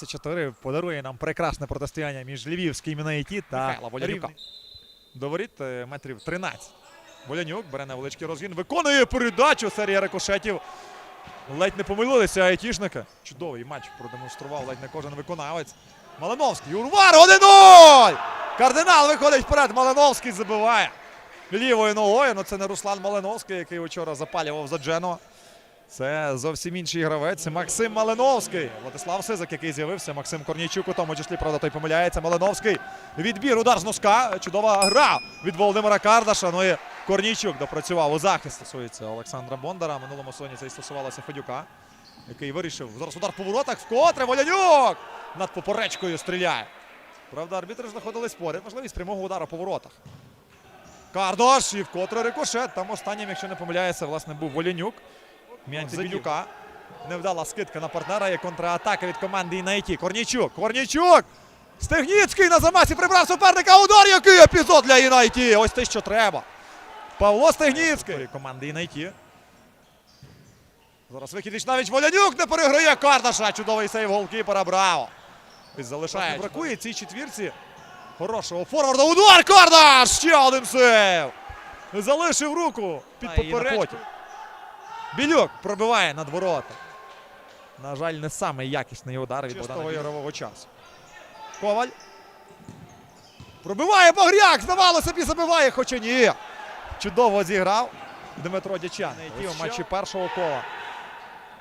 24 подарує нам прекрасне протистояння між Львівським Мінаїті та Михайла Волянюка. Рівнем. До воріт е, метрів 13. Волянюк бере невеличкий розгін, виконує передачу. Серія рикошетів. Ледь не помилилися айтішники. Чудовий матч продемонстрував ледь не кожен виконавець. Малиновський. Урвар 1-0! Кардинал виходить вперед. Малиновський забиває лівою ногою. Ну це не Руслан Малиновський, який вчора запалював за Джено. Це зовсім інший гравець. Максим Малиновський. Владислав Сизик, який з'явився. Максим Корнійчук, у тому числі, правда, той помиляється. Малиновський. Відбір, удар з носка. Чудова гра від Володимира Кардаша. Ну і Корнійчук допрацював у захист. Стосується Олександра Бондара. Минулому сезоні це і стосувалося Федюка, який вирішив. Зараз удар по воротах. Вкотре Волянюк над поперечкою стріляє. Правда, арбітри знаходились поряд. Можливість прямого удару по воротах. Кардош і вкотре рикошет. Там останнім, якщо не помиляється, власне, був Волянюк. Забілюка. Невдала скидка на партнера. Є контратака від команди Інайті. Корнійчук. Корнійчук. Стегніцький на замасі прибрав суперника. Удар. Який епізод для Інайті. Ось те, що треба. Павло Стегніцький. Команди Інайті. Зараз вихід Вічнавіч Волянюк не переграє Кардаша. Чудовий сейв голкіпера. Браво. Ось залишає. Бракує цій четвірці. Хорошого форварда. Удар Кардаш! Ще один сейв. Залишив руку під Та, і на поперечку. потім. Білюк пробиває над ворота. На жаль, не самий якісний удар від Богдана Чистого ігрового часу. Коваль. Пробиває Багряк! Здавалося б і забиває, хоча ні. Чудово зіграв Дмитро Дячан. Найти у матчі першого кола,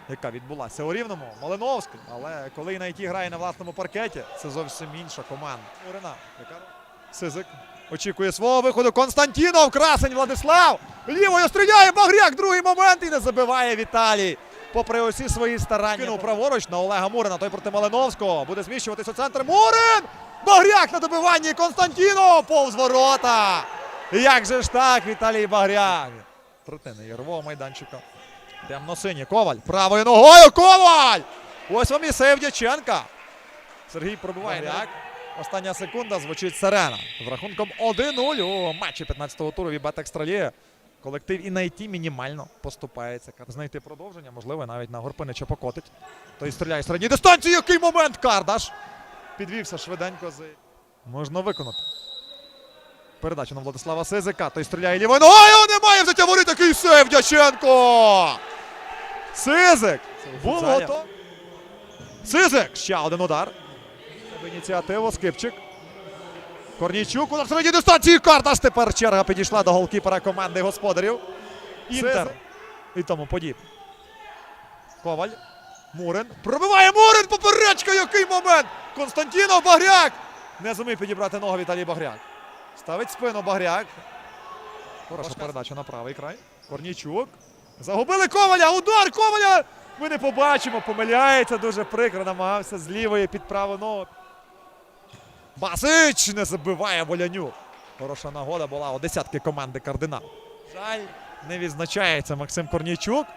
яка відбулася у Рівному. Малиновський. Але коли найти грає на власному паркеті, це зовсім інша команда. Сизик. Очікує свого виходу. Константінов. Красень Владислав. Лівою стріляє Багряк. Другий момент і не забиває Віталій. Попри усі свої старання. Кинув праворуч на Олега Мурина. Той проти Малиновського. Буде зміщуватись у центр. Мурин! Багряк на добиванні. Константінов повз ворота. Як же ж так, Віталій Багряк. Третина ігрового майданчика. Темно-синій. Коваль. Правою ногою. Коваль! Ось вам і сейв Дяченка. Сергій пробиває. Багряк. Остання секунда звучить сирена. З рахунком 1-0 у матчі 15-го туру Вібет Екстраліє. Колектив і найти мінімально поступається. Знайти продовження, можливо, навіть на Горпинича покотить. Той стріляє з середньої дистанції. Який момент Кардаш! Підвівся швиденько з. Можна виконати. Передача на Владислава Сизика. Той стріляє лівою ногою. Немає взяття воріт. Такий сейв Дяченко! Сизик! Був готов. Сизик! Ще один удар. Ініціативу Скипчик. Корнійчук удар середньої дистанції. Карташ тепер черга підійшла до голкіпера команди господарів. Інтер. І тому подібне. Коваль. Мурин. Пробиває Мурин! Поперечка! Який момент! Константінов Багряк! Не зумів підібрати ногу Віталій Багряк. Ставить спину Багряк. Хороша передача на правий край. Корнійчук. Загубили Коваля! Удар Коваля! Ми не побачимо. Помиляється дуже прикро. Намагався з лівої під праву ногу. Басич не забиває Волянюк. Хороша нагода була у десятки команди кардинал. Жаль, не відзначається Максим Корнійчук.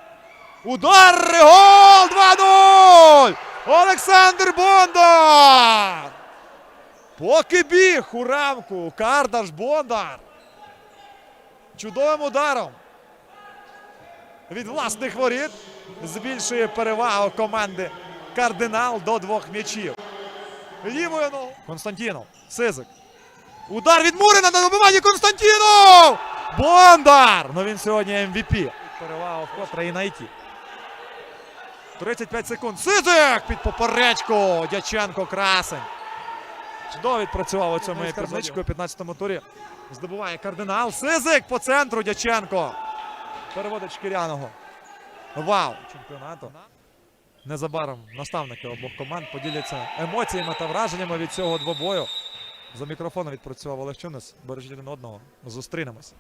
Удар! Гол! 2-0! Олександр Бондар! Поки біг у рамку Кардаш Бондар. Чудовим ударом. Від власних воріт збільшує перевагу команди Кардинал до двох м'ячів. Лівою ногою. Константінов. Сизик. Удар від Мурина на добиванні Константінов! Бондар! Ну він сьогодні MVP. Перевага вкотре і найти. 35 секунд. Сизик під поперечку. Дяченко красень. Чудово відпрацював у цьому епізодчику у 15-му турі. Здобуває кардинал. Сизик по центру. Дяченко. Переводить Шкіряного. Вау! Чемпіонату. Незабаром наставники обох команд поділяться емоціями та враженнями від цього двобою. За мікрофоном відпрацював Олег Чунес. Бережіть один одного. Зустрінемось.